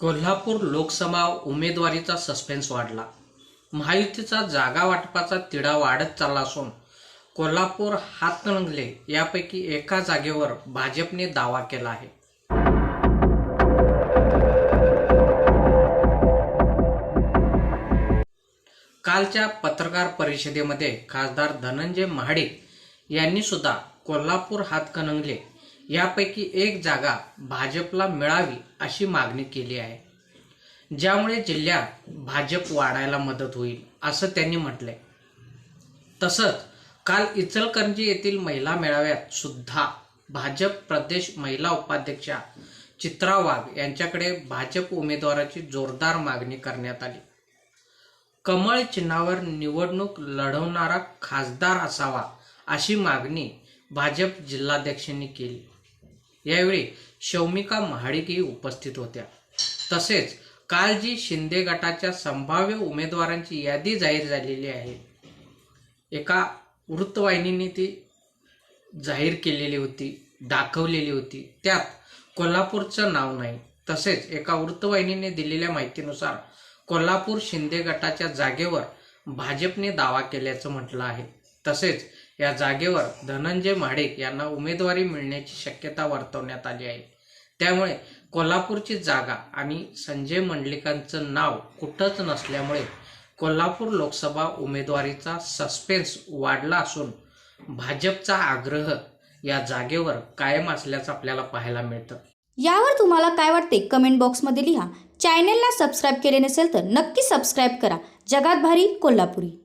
Kolhapur Lok Sabha उमेदवारीचा suspense वाढला. महायुतीचा जागा वाटपाचा तिढा वाढत चालला असून कोल्हापूर हातकणंगले यापैकी एका जागेवर भाजपने दावा केला आहे. कालच्या पत्रकार परिषदेमध्ये खासदार धनंजय महाडिक यांनी सुद्धा कोल्हापूर हातकणंगले यापैकी एक जागा भाजपला मिळावी अशी मागणी केली आहे. ज्यामुळे जिल्ह्यात भाजप वाढायला मदत होईल असं त्यांनी म्हटलंय. तसंच काल इचलकरंजी येथील महिला मेळाव्यात सुद्धा भाजप प्रदेश महिला उपाध्यक्षा चित्रा वाघ यांच्याकडे भाजप उमेदवाराची जोरदार मागणी करण्यात आली. कमळ चिन्हावर निवडणूक लढवणारा खासदार असावा अशी मागणी भाजप जिल्हाध्यक्षांनी केली. यावेळी शौमिका महाडिकही उपस्थित होत्या. तसेच काल जी शिंदे गटाच्या संभाव्य उमेदवारांची यादी जाहीर झालेली आहे. एका वृत्तवाहिनीने ती जाहीर केलेली होती दाखवलेली होती. त्यात कोल्हापूरचं नाव नाही तसेच एका वृत्तवाहिनीने दिलेल्या माहितीनुसार कोल्हापूर शिंदे गटाच्या जागेवर भाजपने दावा केल्याचं म्हटलं आहे. तसेच या जागेवर धनंजय महाडिक यांना उमेदवारी मिळण्याची शक्यता वर्तवण्यात आली आहे. त्यामुळे कोल्हापूरची जागा आणि संजय मंडलिकांचं नाव कुठंच नसल्यामुळे कोल्हापूर लोकसभा उमेदवारीचा सस्पेन्स वाढला असून भाजपचा आग्रह या जागेवर कायम असल्याचं आपल्याला पाहायला मिळतं. यावर तुम्हाला काय वाटते? कमेंट बॉक्समध्ये लिहा. चॅनेलला सबस्क्राईब केले नसेल तर नक्की सबस्क्राईब करा. जगात भारी कोल्हापुरी.